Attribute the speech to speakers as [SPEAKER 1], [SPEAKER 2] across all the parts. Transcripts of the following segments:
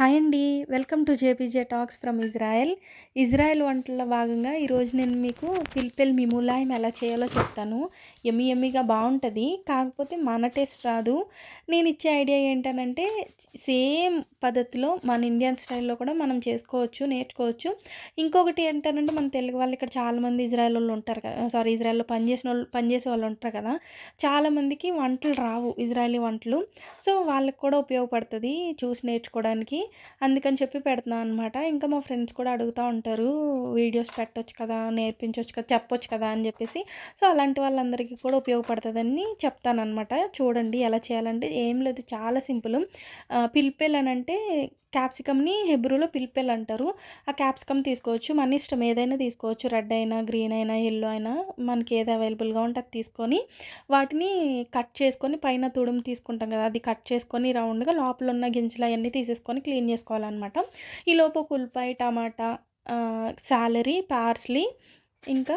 [SPEAKER 1] Hi అండి. Welcome to JPJ talks from Israel. Israel వంటల్లో భాగంగా ఈరోజు నేను మీకు పిల్పెల్ మిములాయం ఎలా చేయాలో చెప్తాను. ఎమ్మి ఎమ్మిగా బాగుంటుంది. కాకపోతే మన టేస్ట్ రాదు. నేను ఇచ్చే ఐడియా ఏంటనంటే సేమ్ పద్ధతిలో మన ఇండియన్ స్టైల్లో కూడా మనం చేసుకోవచ్చు నేర్చుకోవచ్చు. ఇంకొకటి ఏంటనంటే మన తెలుగు వాళ్ళు ఇక్కడ చాలామంది ఇజ్రాయెల్ వాళ్ళు ఉంటారు కదా సారీ ఇజ్రాయెల్లో పనిచేసిన వాళ్ళు పనిచేసే వాళ్ళు ఉంటారు కదా చాలామందికి వంటలు రావు ఇజ్రాయలీ వంటలు. సో వాళ్ళకి కూడా ఉపయోగపడుతుంది చూసి నేర్చుకోవడానికి. అందుకని చెప్పి పెడుతున్నాను అనమాట ఇంకా మా ఫ్రెండ్స్ కూడా అడుగుతూ ఉంటారు వీడియోస్ పెట్టొచ్చు కదా నేర్పించవచ్చు కదా చెప్పొచ్చు కదా అని చెప్పేసి. సో అలాంటి వాళ్ళందరికీ కూడా ఉపయోగపడుతుందని చెప్తానమాట చూడండి ఎలా చేయాలంటే ఏం లేదు చాలా సింపుల్. పిలిపిల్ అని అంటే క్యాప్సికమ్ని హెబ్రూలో పిల్పెల్ అంటారు ఆ క్యాప్సికమ్ తీసుకోవచ్చు. మన ఇష్టం ఏదైనా తీసుకోవచ్చు. రెడ్ అయినా గ్రీన్ అయినా ఎల్లో అయినా మనకి ఏది అవైలబుల్గా ఉంటే అది తీసుకొని వాటిని కట్ చేసుకొని పైన తుడుము తీసుకుంటాం కదా అది కట్ చేసుకొని రౌండ్గా లోపల ఉన్న గింజలు అవన్నీ తీసేసుకొని క్లీన్ చేసుకోవాలన్నమాట. ఈ లోపు ఉల్లిపాయ టమాటా శాలరీ పార్స్లీ ఇంకా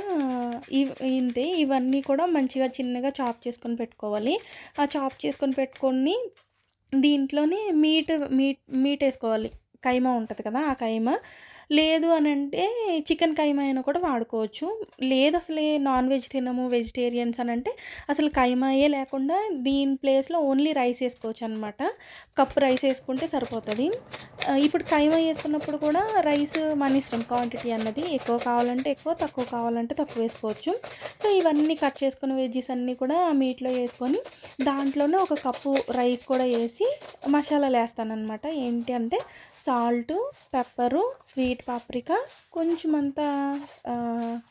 [SPEAKER 1] ఇంతే. ఇవన్నీ కూడా మంచిగా చిన్నగా చాప్ చేసుకొని పెట్టుకోవాలి. ఆ చాప్ చేసుకొని పెట్టుకొని దీంట్లోనే మీట్ మీట్ మీట్ వేసుకోవాలి కైమా ఉంటుంది కదా ఆ కైమా లేదు అని అంటే చికెన్ కైమా అయినా కూడా వాడుకోవచ్చు. లేదు అసలే నాన్ వెజ్ తినము వెజిటేరియన్స్ అని అంటే అసలు కైమాయే లేకుండా దీని ప్లేస్లో ఓన్లీ రైస్ వేసుకోవచ్చు అనమాట కప్పు రైస్ వేసుకుంటే సరిపోతుంది. ఇప్పుడు కైమా వేసుకున్నప్పుడు కూడా రైస్ మన ఇష్టం క్వాంటిటీ అన్నది ఎక్కువ కావాలంటే ఎక్కువ తక్కువ కావాలంటే తక్కువ వేసుకోవచ్చు. సో ఇవన్నీ కట్ చేసుకున్న వెజ్జెస్ అన్నీ కూడా మీట్లో వేసుకొని దాంట్లోనే ఒక కప్పు రైస్ కూడా వేసి మసాలాలు వేస్తానమాట ఏంటి అంటే సాల్టు పెప్పరు స్వీట్ పాప్రికా కొంచెం అంతా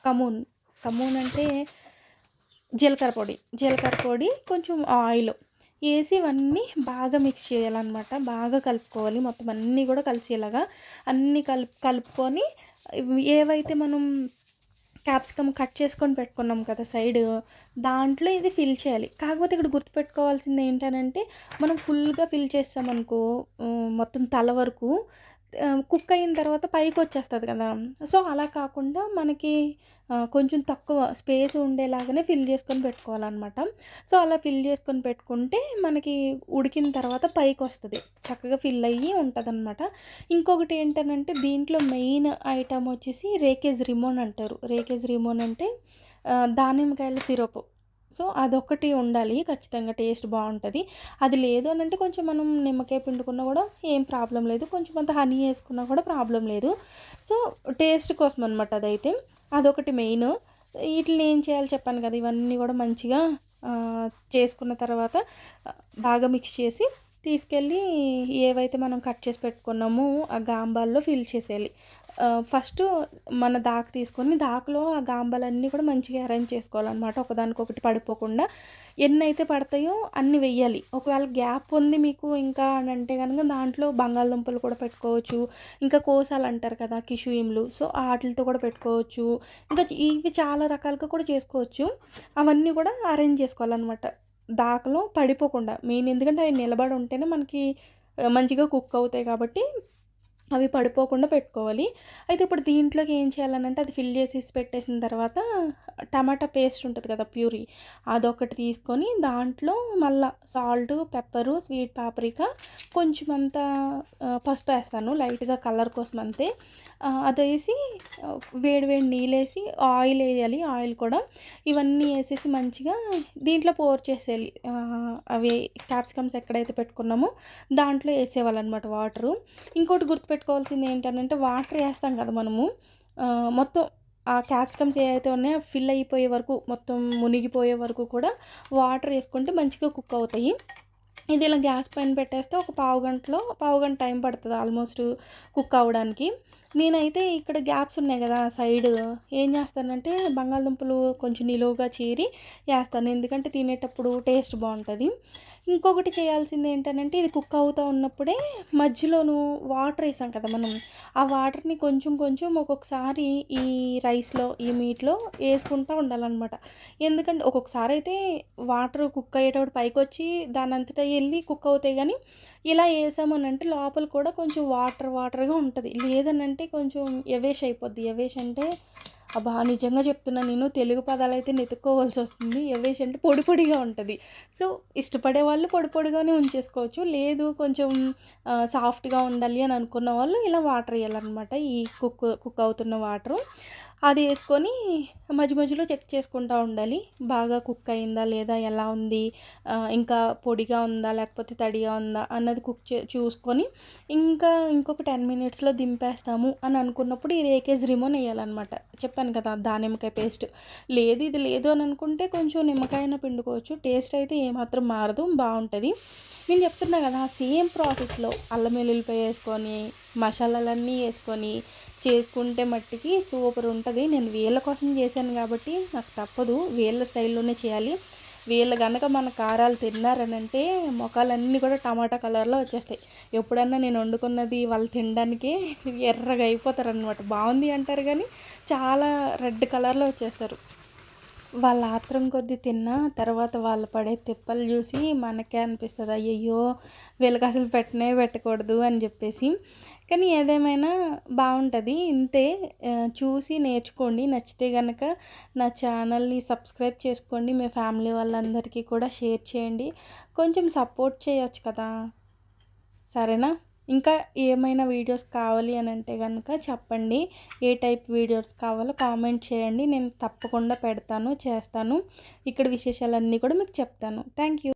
[SPEAKER 1] కమూన్. కమూన్ అంటే జీలకర్ర పొడి. జీలకర్ర పొడి కొంచెం ఆయిల్. వేసి ఇవన్నీ బాగా మిక్స్ చేయాలన్నమాట. బాగా కలుపుకోవాలి. మొత్తం అన్నీ కూడా కలిసేలాగా అన్నీ కలుపు కలుపుకొని ఏవైతే మనం క్యాప్సికమ్ కట్ చేసుకొని పెట్టుకున్నాం కదా సైడ్. దాంట్లో ఇది ఫిల్ చేయాలి. కాకపోతే ఇక్కడ గుర్తుపెట్టుకోవాల్సింది ఏంటనంటే మనం ఫుల్గా ఫిల్ చేస్తామనుకో మొత్తం తల వరకు కుక్ అయిన తర్వాత పైకి వచ్చేస్తుంది కదా. సో అలా కాకుండా మనకి కొంచెం తక్కువ స్పేస్ ఉండేలాగానే ఫిల్ చేసుకొని పెట్టుకోవాలన్నమాట. సో అలా ఫిల్ చేసుకొని పెట్టుకుంటే మనకి ఉడికిన తర్వాత పైకి వస్తుంది చక్కగా ఫిల్ అయ్యి ఉంటుందన్నమాట. ఇంకొకటి ఏంటనంటే దీంట్లో మెయిన్ ఐటమ్ వచ్చేసి రేకేజ్ రిమోన్ అంటారు. రేకేజ్ రిమోన్ అంటే దానిమ్మకాయల సిరప్. సో అదొకటి ఉండాలి. ఖచ్చితంగా టేస్ట్ బాగుంటుంది. అది లేదు అని అంటే కొంచెం మనం నిమ్మకాయ పిండుకున్నా కూడా ఏం ప్రాబ్లం లేదు. కొంచెం అంత హనీ వేసుకున్నా కూడా ప్రాబ్లం లేదు. సో టేస్ట్ కోసం అనమాట అదైతే. అదొకటి మెయిన్. వీటిని ఏం చేయాలి చెప్పాను కదా ఇవన్నీ కూడా మంచిగా చేసుకున్న తర్వాత బాగా మిక్స్ చేసి తీసుకెళ్ళి ఏవైతే మనం కట్ చేసి పెట్టుకున్నామో ఆ గాంబాల్లో ఫిల్ చేసేయాలి. ఫస్ట్ మన దాకు తీసుకొని దాకులో ఆ గాంబాలన్నీ కూడా మంచిగా అరేంజ్ చేసుకోవాలన్నమాట. ఒకదానికొకటి పడిపోకుండా ఎన్ని అయితే పడతాయో అన్ని వెయ్యాలి. ఒకవేళ గ్యాప్ ఉంది మీకు ఇంకా అని అంటే కనుక దాంట్లో బంగాళదుంపలు కూడా పెట్టుకోవచ్చు. ఇంకా కోసాలు అంటారు కదా కిషుయిమ్లు సో వాటితో కూడా పెట్టుకోవచ్చు. ఇంకా ఇవి చాలా రకాలుగా కూడా చేసుకోవచ్చు. అవన్నీ కూడా అరేంజ్ చేసుకోవాలన్నమాట. దాకలో పడిపోకుండా మెయిన్ ఎందుకంటే అవి నిలబడి ఉంటేనే మనకి మంచిగా కుక్ అవుతాయి కాబట్టి అవి పడిపోకుండా పెట్టుకోవాలి. అయితే ఇప్పుడు దీంట్లోకి ఏం చేయాలనంటే అది ఫిల్ చేసేసి పెట్టేసిన తర్వాత టమాటా పేస్ట్ ఉంటుంది కదా ప్యూరీ అదొకటి తీసుకొని దాంట్లో మళ్ళా సాల్ట్ పెప్పరు స్వీట్ పాప్రికా కొంచెం అంత పసుపు వేస్తాను లైట్గా కలర్ కోసం అంతే. అది వేసి వేడి వేడి నీళ్ళు వేసి ఆయిల్ వేయాలి ఆయిల్ కూడా. ఇవన్నీ వేసేసి మంచిగా దీంట్లో పోర్ చేసేయాలి. అవి క్యాప్సికమ్స్ ఎక్కడైతే పెట్టుకున్నామో దాంట్లో వేసేవాళ్ళనమాట వాటరు. ఇంకోటి గుర్తుపెట్టుకోవాల్సింది ఏంటంటే వాటర్ వేస్తాం కదా మనము. మొత్తం ఆ క్యాప్సికమ్స్ ఏవైతే ఉన్నాయో ఫిల్ అయిపోయే వరకు మొత్తం మునిగిపోయే వరకు కూడా వాటర్ వేసుకుంటే మంచిగా కుక్ అవుతాయి. ఇది ఇలా గ్యాస్ పైన పెట్టేస్తే ఒక పావు గంటలో పావు గంట టైం పడుతుంది ఆల్మోస్ట్ కుక్ అవ్వడానికి. నేనైతే ఇక్కడ గ్యాప్స్ ఉన్నాయి కదా సైడ్. ఏం చేస్తానంటే బంగాళదుంపలు కొంచెం నిలువుగా చీరి వేస్తాను. ఎందుకంటే తినేటప్పుడు టేస్ట్ బాగుంటుంది. ఇంకొకటి చేయాల్సింది ఏంటంటే ఇది కుక్ అవుతూ ఉన్నప్పుడే మధ్యలోను వాటర్ వేసాం కదా మనం. ఆ వాటర్ని కొంచెం కొంచెం ఒక్కొక్కసారి ఈ రైస్లో ఈ మీట్లో వేసుకుంటూ ఉండాలన్నమాట. ఎందుకంటే ఒక్కొక్కసారి అయితే వాటర్ కుక్ అయ్యేటప్పుడు పైకి వచ్చి దాని అంతటా వెళ్ళి కుక్ అవుతాయి కానీ ఇలా వేసామనంటే లోపల కూడా కొంచెం వాటర్ వాటర్గా ఉంటుంది. లేదనంటే కొంచెం ఎవేష్ అయిపోద్ది. ఎవేష్ అంటే అబ్బా నిజంగా చెప్తున్నా నేను తెలుగు పదాలు అయితే నెతుక్కోవాల్సి వస్తుంది. ఎవేష్ అంటే పొడి పొడిగా ఉంటుంది. సో ఇష్టపడే వాళ్ళు పొడి పొడిగానే ఉంచేసుకోవచ్చు. లేదు కొంచెం సాఫ్ట్గా ఉండాలి అని అనుకున్న వాళ్ళు ఇలా వాటర్ వేయాలన్నమాట. ఈ కుక్ కుక్ అవుతున్న వాటరు. అది వేసుకొని మధ్య మధ్యలో చెక్ చేసుకుంటూ ఉండాలి. బాగా కుక్ అయిందా లేదా ఎలా ఉంది ఇంకా పొడిగా ఉందా లేకపోతే తడిగా ఉందా అన్నది కుక్ చే చూసుకొని ఇంకా ఇంకొక టెన్ మినిట్స్లో దింపేస్తాము అని అనుకున్నప్పుడు ఈ రేకేజ్ రిమోన్ వేయాలన్నమాట చెప్పాను కదా దానిమ్మకాయ పేస్ట్. లేదు ఇది లేదు అని అనుకుంటే కొంచెం నిమ్మకాయన పిండుకోవచ్చు. టేస్ట్ అయితే ఏమాత్రం మారదు బాగుంటుంది. నేను చెప్తున్నా కదా సేమ్ ప్రాసెస్లో అల్లం వెల్లుల్లిపాయ వేసుకొని మసాలాలన్నీ వేసుకొని చేసుకుంటే మట్టికి సూపర్ ఉంటుంది. నేను వీళ్ళ కోసం చేశాను కాబట్టి నాకు తప్పదు. వీళ్ళ స్టైల్లోనే చేయాలి. వీళ్ళు కనుక మన కారాలు తిన్నారనంటే మొఖాలన్నీ కూడా టమాటా కలర్లో వచ్చేస్తాయి. ఎప్పుడన్నా నేను వండుకున్నది వాళ్ళు తినడానికి ఎర్రగా అయిపోతారనమాట బాగుంది అంటారు కానీ చాలా రెడ్ కలర్లో వచ్చేస్తారు. వాళ్ళ ఆత్రం కొద్దీ తిన్నా తర్వాత వాళ్ళు పడే తిప్పలు చూసి మనకే అనిపిస్తుంది. అయ్యయ్యో వీళ్ళకి అసలు పెట్టనే పెట్టకూడదు అని చెప్పేసి కానీ ఏదేమైనా బాగుంటుంది. ఇంతే చూసి నేర్చుకోండి. నచ్చితే కనుక నా ఛానల్ని సబ్స్క్రైబ్ చేసుకోండి. మీ ఫ్యామిలీ వాళ్ళందరికీ కూడా షేర్ చేయండి. కొంచెం సపోర్ట్ చేయొచ్చు కదా. సరేనా? ఇంకా ఏమైనా వీడియోస్ కావాలి అని అంటే కనుక చెప్పండి. ఏ టైప్ వీడియోస్ కావాలో కామెంట్ చేయండి. నేను తప్పకుండా పెడతాను చేస్తాను. ఇక్కడ విశేషాలన్నీ కూడా మీకు చెప్తాను. Thank you.